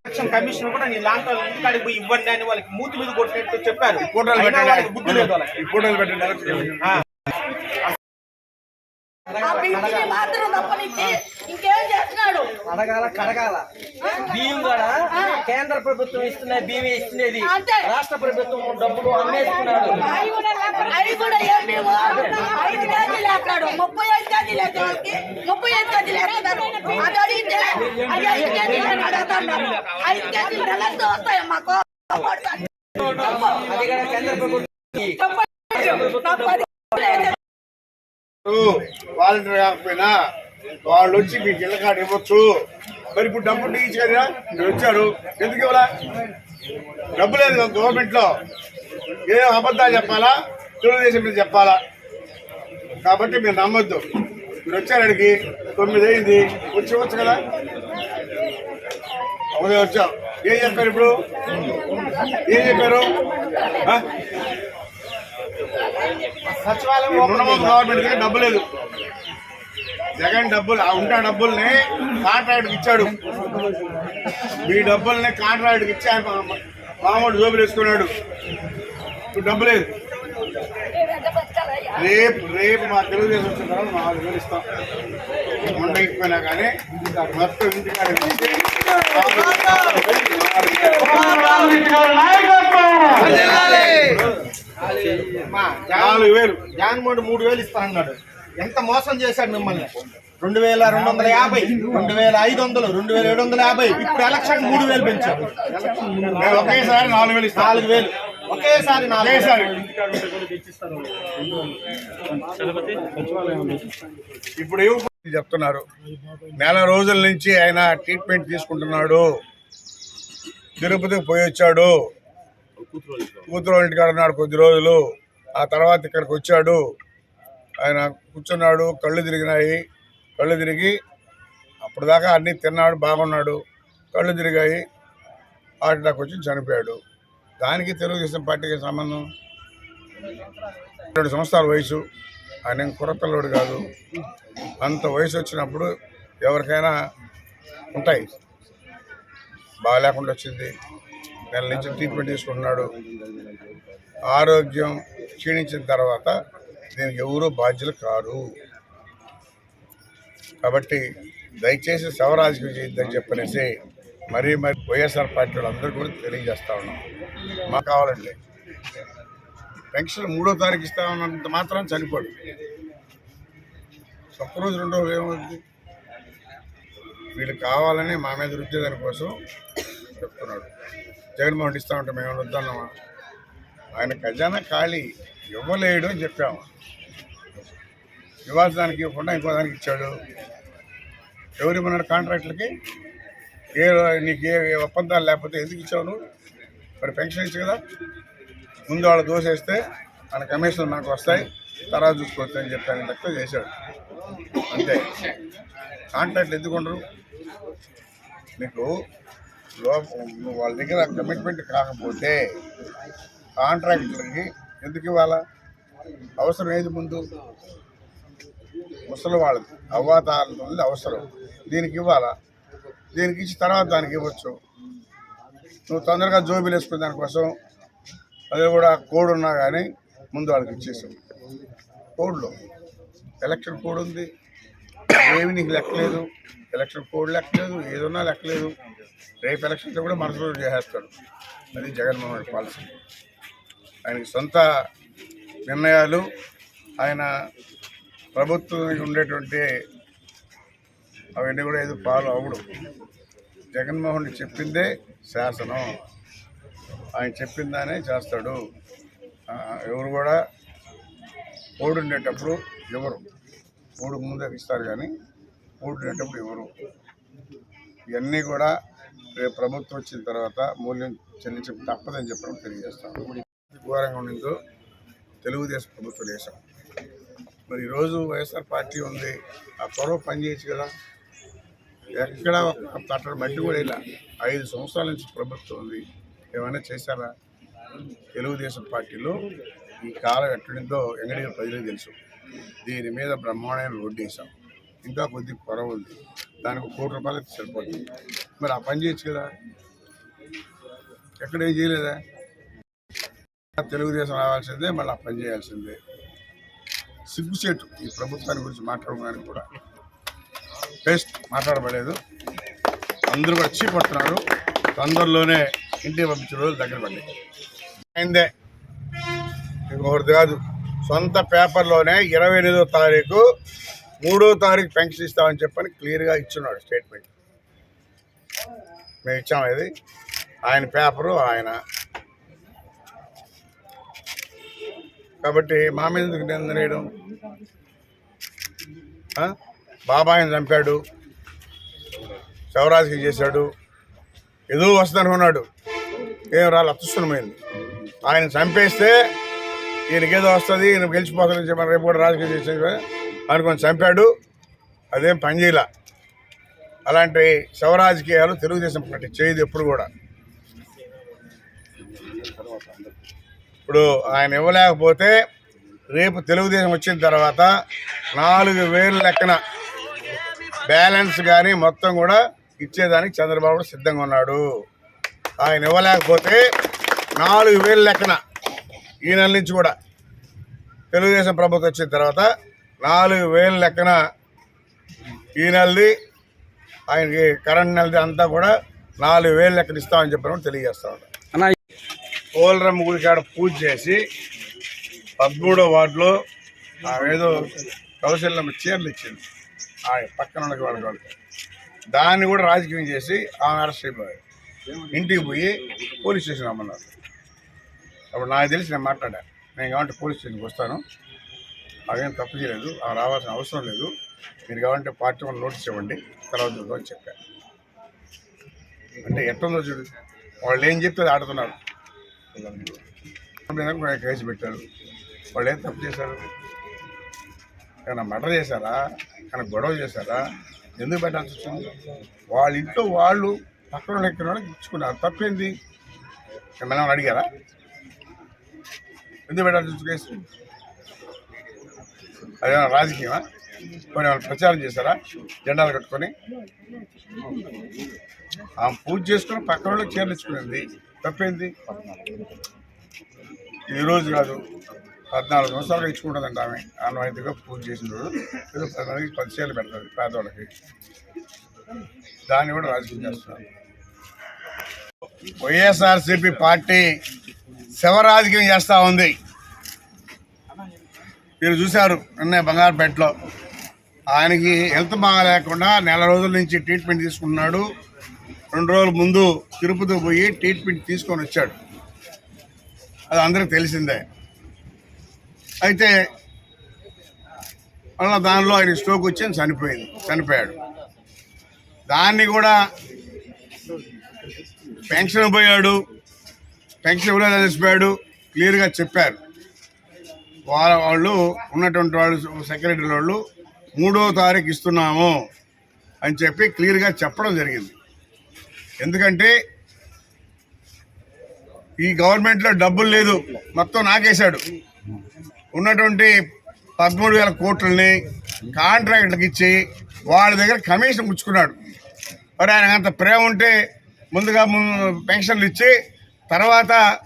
Election commission కూడా నీ లాంటి వాళ్ళ ఇంటికాడికి పోయి ఇవ్వండి అని వాళ్ళకి మూతి మీద కొట్టినట్టు చెప్పారు. ఫోటోలు వాళ్ళకి బుద్ధి లేదు పెట్టండి వాళ్ళకి. ఫోటోలు పెట్టండి. ఆ పింఛని మాత్రం తప్పనిచ్చి ఇంకేం చేస్తున్నాడు? అడగాల కడగాల. బియ్యం కూడా కేంద్ర ప్రభుత్వం ఇస్తున్న బియ్యం ఇస్తున్నది. అంతే. రాష్ట్ర ప్రభుత్వం డబ్బులు అమ్మేస్తున్నాడు. అవి కూడా అవి కూడా ఏం మేము ఐదు కేజీలు వేస్తాడు. ముప్పై ఐదు కేజీలు వేసే వాళ్ళకి ముప్పై ఐదు కేజీలు వేస్తున్నారు అది అడిగితే అది ఐదు కేజీలు అని అడుగుతున్నారు ఐదు కేజీలు నెలంతా వస్తాయి మాకు అది కూడా కేంద్ర ప్రభుత్వం. తప్పది వాలంటీర్ కాకపోయినా వాళ్ళు వచ్చి మీకు ఇళ్ళ కార్డు ఇవ్వచ్చు. మరి ఇప్పుడు డబ్బులు టీచ్ కదా మీరు వచ్చారు. ఎందుకు ఇవ్వలా? డబ్బు లేదు గవర్నమెంట్లో ఏ అబద్ధాలు చెప్పాలా? తెలుగుదేశం మీద చెప్పాలా? కాబట్టి మీరు నమ్మొద్దు. మీరు వచ్చారు అడిగి తొమ్మిది అయింది వచ్చి వచ్చు కదా. ఉదయం వచ్చాం ఏం చెప్పారు ఇప్పుడు? ఏం చెప్పారు? సచివాలయం ఈ రుణమాఫీ గవర్నమెంట్ దగ్గర డబ్బు లేదు. జగన్ డబ్బులు ఆ ఉన్న డబ్బుల్ని కాంట్రాక్ట్కి ఇచ్చాడు. మీ డబ్బుల్ని కాంట్రాక్ట్కి ఇచ్చి ఆయన మామూలు జోబులు వేసుకున్నాడు. ఇప్పుడు డబ్బు లేదు. రేపు రేపు మా తెలుగుదేశం వచ్చిన తర్వాత మా వాళ్ళు వివరిస్తాం ఉండకపోయినా కానీ మొత్తం ఇంటికాడ నాలుగు వేలు. జగన్మోహన్ మూడు వేలు ఇస్తా అన్నాడు ఎంత మోసం చేశాడు మిమ్మల్ని? రెండు వేల రెండు వందల యాభై. రెండు వేల ఐదు వందలు రెండు వేల ఏడు వందల యాభై. ఇప్పుడు ఎలక్షన్ మూడు వేలు పెంచారు. ఒకేసారి నాలుగు వేలు నాలుగు వేలు. ఒకేసారి ఒకేసారి. ఇప్పుడు చెప్తున్నారు? నెల రోజుల నుంచి ఆయన ట్రీట్మెంట్ తీసుకుంటున్నాడు. తిరుపతికి పోయి వచ్చాడు. కూతురు వాళ్ళ ఇంటికాడ ఉన్నాడు. కొద్ది రోజులు. ఆ తర్వాత ఇక్కడికి వచ్చాడు. ఆయన కూర్చున్నాడు కళ్ళు తిరిగినాయి. కళ్ళు తిరిగి అప్పటిదాకా అన్నీ తిన్నాడు బాగున్నాడు. కళ్ళు తిరిగాయి. హార్ట్ అటాక్ వచ్చి చనిపోయాడు. దానికి తెలుగుదేశం పార్టీకి సంబంధం? రెండు సంవత్సరాల వయసు. ఆయన ఏం కుర్రపిల్లడు కాదు. అంత వయసు వచ్చినప్పుడు ఎవరికైనా ఉంటాయి. బాగాలేకుండా వచ్చింది. నెల నుంచి ట్రీట్మెంట్ తీసుకుంటున్నాడు ఆరోగ్యం క్షీణించిన తర్వాత దీనికి ఎవరూ బాధ్యులు కారు. కాబట్టి దయచేసి శవరాజకీయం చేయొద్దని చెప్పనేసి మరీ మరి వైఎస్ఆర్ పార్టీ వాళ్ళందరూ కూడా తెలియజేస్తా ఉన్నాం. మాకు కావాలండి. పెన్షన్ మూడో తారీఖు ఇస్తామన్నంత మాత్రం చనిపోడు ఒక్కరోజు రెండో రోజు ఏమవుతుంది వీళ్ళు కావాలని మా మీద రుద్దేదాని కోసం చెప్తున్నాడు. జగన్మోహన్ ఇస్తా ఉంటాం మేము వద్దన్నామా? ఆయన ఖజానా ఖాళీ ఇవ్వలేడు అని చెప్పాము. ఇవ్వాల్సిన ఇవ్వకుండా ఇంకో దానికి ఇచ్చాడు. ఎవరు ఇవ్వన్నాడు కాంట్రాక్టులకి ఏ నీకు ఏ ఒప్పందాలు లేకపోతే ఎందుకు ఇచ్చావు మరి పెన్షన్ ఇచ్చు కదా? ముందు వాళ్ళు దోసేస్తే మన కమిషన్ నాకు వస్తాయి తర్వాత చూసుకోవచ్చు అని చెప్పాను తక్కువ చేశాడు. అంతే. కాంట్రాక్ట్ ఎందుకుండరు మీకు లో వాళ్ళ దగ్గర కమిట్మెంట్ కాకపోతే కాంట్రాక్టర్కి ఎందుకు ఇవ్వాలా? అవసరం ఏది ముందు? ముసలి వాళ్ళకి అవ్వాతాలది అవసరం. దీనికి ఇవ్వాలా? దీనికి ఇచ్చి తర్వాత దానికి ఇవ్వచ్చు. నువ్వు తొందరగా జోబీలు వేసుకుని దానికోసం అది కూడా కోడ్ ఉన్నా కానీ ముందు వాళ్ళకి ఇచ్చేసాం కోడ్లో ఎలక్షన్ కోడ్ ఉంది. ఏమి నీకు లెక్కలేదు? ఎలక్షన్ కోడ్ లెక్కలేదు ఏదన్నా లెక్కలేదు. రేపు ఎలక్షన్తో కూడా మనసు చేసేస్తాడు. అది జగన్మోహన్ రెడ్డి పాలసీ. ఆయనకి సొంత నిర్ణయాలు ఆయన ప్రభుత్వం ఉండేటువంటి అవన్నీ కూడా ఏదో ఫాలో అవ్వడు. జగన్మోహన్ రెడ్డి చెప్పిందే శాసనం. ఆయన చెప్పిందానే చేస్తాడు. ఎవరు కూడా కోడ్ ఉండేటప్పుడు ఎవరు? మూడు ముందే ఇస్తారు కానీ మూడు ఉండేటప్పుడు ఎవరు ఇవన్నీ కూడా రేపు ప్రభుత్వం వచ్చిన తర్వాత మూల్యం చెల్లించ తప్పదని చెప్పడం తెలియజేస్తాం. ఘోరంగా ఉండిందో తెలుగుదేశం ప్రభుత్వం దేశం. మరి ఈరోజు వైఎస్ఆర్ పార్టీ ఉంది. ఆ త్వరలో పనిచేయచ్చు కదా. ఎక్కడ ఒక మట్టి కూడా ఇలా ఐదు సంవత్సరాల నుంచి ప్రభుత్వం ఉంది. ఏమైనా చేశారా? తెలుగుదేశం పార్టీలో ఈ కాలం ఎట్లుందో ఎంగడిగా ప్రజలకు తెలుసు. దీని మీద బ్రహ్మాండమైన రోడ్డు వేసాం ఇంకా కొద్ది కొరవ ఉంది. దానికి కోటి రూపాయలు సరిపోతుంది మరి ఆ పని చేయొచ్చు కదా? ఎక్కడ ఏం చేయలేదా? తెలుగుదేశం రావాల్సిందే మళ్ళీ ఆ పని చేయాల్సిందే. సిగ్గుచేటు ఈ ప్రభుత్వాన్ని గురించి మాట్లాడడానికి కూడా. బెస్ట్ మాట్లాడబడలేదు. అందరూ కూడా చీపడుతున్నారు తొందరలోనే ఇంటికి పంపించే రోజులు దగ్గర పడ్డాయి. అయిందే. ఇంకొకటి కాదు. సొంత పేపర్లోనే ఇరవై ఎనిమిదో తారీఖు మూడో తారీఖు పెన్షన్ ఇస్తామని చెప్పని క్లియర్గా ఇచ్చున్నాడు స్టేట్మెంట్. మేము ఇచ్చాము ఇది ఆయన పేపరు ఆయన. కాబట్టి మా మీద ఎందుకు నిందనేయడం బాబాయిని చంపాడు. శవరాజుకి చేశాడు. ఏదో వస్తుందనుకున్నాడు. ఏం రాళ్ళు అతుష్టమైంది ఆయన చంపేస్తే ఈయనకి ఏదో వస్తుంది ఈయన గెలిచిపోతుందని చెప్పి రేపు కూడా రాజకీయం చేసే అనుకొని చంపాడు. అదేం పని అలాంటి శవరాజకీయాలు తెలుగుదేశం పార్టీ చేయదు ఎప్పుడు కూడా. ఇప్పుడు ఆయన ఇవ్వలేకపోతే రేపు తెలుగుదేశం వచ్చిన తర్వాత నాలుగు వేలు లెక్కన బ్యాలెన్స్ కానీ మొత్తం కూడా ఇచ్చేదానికి చంద్రబాబు సిద్ధంగా ఉన్నాడు. ఆయన ఇవ్వలేకపోతే నాలుగు వేలు లెక్కన ఈ నెల నుంచి కూడా తెలుగుదేశం ప్రభుత్వం వచ్చిన తర్వాత నాలుగు వేలు లెక్కన ఈ నెలది ఆయనకి కరెంట్ నెలది అంతా కూడా నాలుగు వేలు లెక్కన ఇస్తామని చెప్పిన తెలియజేస్తా ఉన్నాను పోలరమ్మ గుడి కాడ పూజ చేసి పదమూడో వార్డులో ఆమెదో కౌశల్యమ్మ చీరలు ఇచ్చింది. ఆ పక్కన ఉన్న వాళ్ళకి. దాన్ని కూడా రాజకీయం చేసి ఆమె అరెస్ట్ అయిపోయారు. ఇంటికి పోయి పోలీస్ స్టేషన్ రమ్మన్నారు. అప్పుడు నాకు తెలిసి నేను మాట్లాడాను నేను కావాలంటే పోలీస్ స్టేషన్కి వస్తాను. అదేం తప్పు చేయలేదు. ఆమె రావాల్సిన అవసరం లేదు. మీరు కావాలంటే పార్టీ వాళ్ళు నోటీస్ ఇవ్వండి. తర్వాత చూద్దాం అని చెప్పాను అంటే ఎట్టుందో చూడు. వాళ్ళు ఏం చెప్తే ఆడుతున్నారు. కేసు పెట్టారు. వాళ్ళు ఏం తప్పు చేశారు? ఏమైనా మర్డర్ చేశారా? ఏమైనా గొడవ చేశారా? ఎందుకు పెట్టాల్సి వచ్చింది? వాళ్ళ ఇంట్లో వాళ్ళు పక్కన వాళ్ళు వాళ్ళకి ఇచ్చుకున్నారు. తప్పేంది? ఏమైనా అడిగారా? ఎందుకు పెట్టాల్సి కేసు? అదేమన్నా రాజకీయమా? కొన్ని ఏమైనా ప్రచారం చేశారా? జెండాలు కట్టుకొని? ఆమె పూజ చేసుకుని పక్కన వాళ్ళకి చేర్చుకునేది తప్పేంది? ఈరోజు కాదు. పద్నాలుగు సంవత్సరాలు ఇచ్చుకుంటుందంట ఆమె. ఆనవాయితీగా పూజ చేసిన రోజు. పద్నాలుగు పది పది చీరలు పెడుతుంది పేదవాళ్ళకి. దాన్ని కూడా రాజకీయం చేస్తున్నారు. వైఎస్ఆర్సీపీ పార్టీ శవ రాజకీయం చేస్తూ ఉంది. మీరు చూశారు నిన్న బంగారుపేటలో. ఆయనకి హెల్త్ బాగా లేకుండా నెల రోజుల నుంచి ట్రీట్మెంట్ తీసుకున్నాడు రెండు రోజుల ముందు తిరుపతి పోయి ట్రీట్మెంట్ తీసుకొని వచ్చాడు. అది అందరికి తెలిసిందే. అయితే మళ్ళీ దానిలో ఆయన స్ట్రోక్ వచ్చి చనిపోయింది చనిపోయాడు. దాన్ని కూడా పెన్షన్ పోయాడు. పెన్షన్ కూడా చనిపోయాడు క్లియర్గా చెప్పారు. వాళ్ళ వాళ్ళు ఉన్నటువంటి వాళ్ళు సెక్రటరీ వాళ్ళు మూడో తారీఖు ఇస్తున్నాము అని చెప్పి క్లియర్గా చెప్పడం జరిగింది. ఎందుకంటే ఈ గవర్నమెంట్లో డబ్బులు లేదు మొత్తం నాకేశాడు. ఉన్నటువంటి పదమూడు వేల కోట్లని కాంట్రాక్ట్లకు ఇచ్చి వాళ్ళ దగ్గర కమిషన్ పుచ్చుకున్నాడు. మరి ఆయన అంత ప్రేమ ఉంటే ముందుగా పెన్షన్లు ఇచ్చి తర్వాత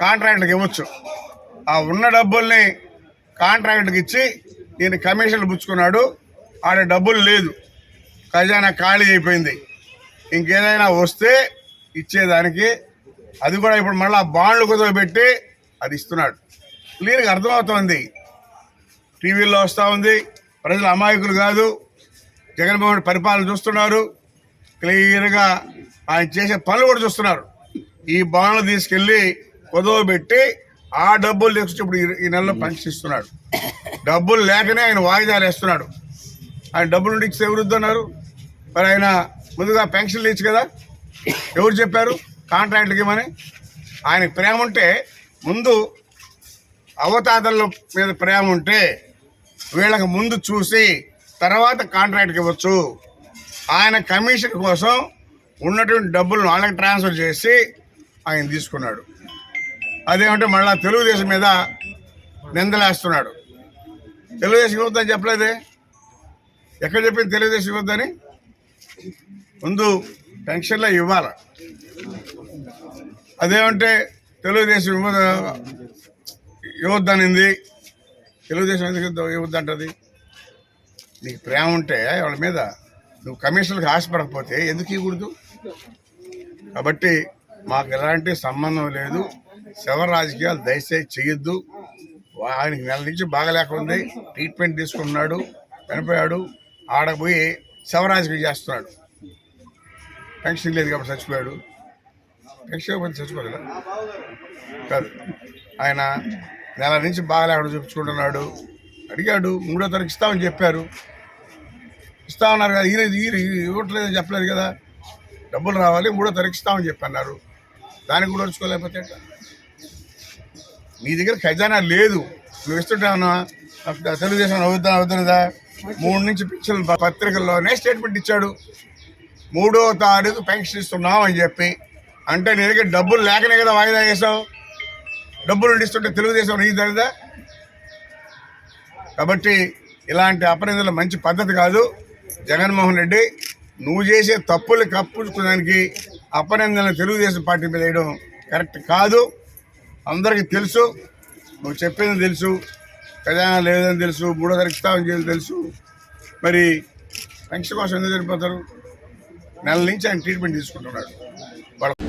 కాంట్రాక్ట్కి ఇవ్వచ్చు. ఆ ఉన్న డబ్బుల్ని కాంట్రాక్ట్కి ఇచ్చి ఈయన కమిషన్లు పుచ్చుకున్నాడు. ఆడ డబ్బులు లేదు. ఖజానా ఖాళీ అయిపోయింది. ఇంకేదైనా వస్తే ఇచ్చేదానికి అది కూడా ఇప్పుడు మళ్ళీ బాండ్లు కుదవబెట్టి అది ఇస్తున్నాడు. క్లియర్గా అర్థమవుతోంది. టీవీల్లో వస్తూ ఉంది. ప్రజలు అమాయకులు కాదు. జగన్మోహన్ పరిపాలన చూస్తున్నారు. క్లియర్గా ఆయన చేసే పనులు కూడా చూస్తున్నారు. ఈ బాండ్లు తీసుకెళ్ళి కుదవబెట్టి ఆ డబ్బులు తీసుకొచ్చి ఇప్పుడు ఈ- నెలలో పెన్షన్ ఇస్తున్నాడు. డబ్బులు లేకనే ఆయన వాయిదాలు వేస్తున్నాడు. ఆయన డబ్బులు నుండి ఇస్తే ఎవరు మరి ఆయన ముందుగా పెన్షన్లు ఇచ్చు కదా? ఎవరు చెప్పారు? కాంట్రాక్ట్కి ఇవ్వమని? ఆయనకి ప్రేమ ఉంటే ముందు అవతాతల మీద ప్రేమ ఉంటే వీళ్ళకి ముందు చూసి తర్వాత కాంట్రాక్ట్కి ఇవ్వచ్చు. ఆయన కమిషన్ కోసం ఉన్నటువంటి డబ్బులను వాళ్ళకి ట్రాన్స్ఫర్ చేసి ఆయన తీసుకున్నాడు. అదేమంటే మళ్ళీ తెలుగుదేశం మీద నిందలేస్తున్నాడు. తెలుగుదేశం ఇవ్వద్దని చెప్పలేదే? ఎక్కడ చెప్పింది తెలుగుదేశం ఇవ్వద్దని? ముందు పెన్షన్లో ఇవ్వాలి. అదేమంటే తెలుగుదేశం ఇవ్వద ఇవ్వద్దనింది. తెలుగుదేశం ఎందుకు ఇవ్వద్దంటది? నీకు ప్రేమ ఉంటే వాళ్ళ మీద నువ్వు కమిషన్లకు ఆశపడకపోతే ఎందుకు ఇవ్వకూడదు? కాబట్టి మాకు ఎలాంటి సంబంధం లేదు. శవ రాజకీయాలు దయచేసి చేయొద్దు. ఆయనకి నెల నుంచి బాగలేకుంది. ట్రీట్మెంట్ తీసుకున్నాడు చనిపోయాడు. ఆడపోయి శవ రాజకీయం చేస్తున్నాడు. పెన్షన్ లేదు కాబట్టి చచ్చిపోయాడు. పెన్షన్ ఇవ్వకపోతే చచ్చిపోలేదా కాదు? ఆయన నెల నుంచి బాగలేకుండా చూపించుకుంటున్నాడు. అడిగాడు మూడో తారీఖు ఇస్తామని చెప్పారు. ఇస్తా ఉన్నారు కదా ఈయన ఈయన ఇవ్వట్లేదని చెప్పలేదు కదా? డబ్బులు రావాలి మూడో తారీఖు ఇస్తామని చెప్పన్నారు. దానికి కూడా ఉంచుకోలేకపోతే మీ నీ దగ్గర ఖజానా లేదు. నువ్వు ఇస్తుంటావునా తెలుగుదేశం అవుతా అవుతున్నదా మూడు నుంచి పిక్చర్లు పత్రికల్లోనే స్టేట్మెంట్ ఇచ్చాడు. మూడో తారీఖు పెన్షన్ ఇస్తున్నాం అని చెప్పి. అంటే నీ దగ్గర డబ్బులు లేకనే కదా వాయిదా చేసావు డబ్బులు ఇస్తుంటే తెలుగుదేశం నీకు తెలియదా కాబట్టి ఇలాంటి అపనిందలు మంచి పద్ధతి కాదు. జగన్మోహన్ రెడ్డి నువ్వు చేసే తప్పులు కప్పుకోవడానికి అపనిందలను తెలుగుదేశం పార్టీ మీద వేయడం కరెక్ట్ కాదు. అందరికీ తెలుసు. నువ్వు చెప్పింది తెలుసు. ఖజానా లేదని తెలుసు. మూడో తారీఖు ఇస్తామని చెప్పి తెలుసు. మరి పెన్షన్ కోసం ఎందుకు చనిపోతారు నెల నుంచి ఆయన ట్రీట్మెంట్ తీసుకుంటున్నాడు.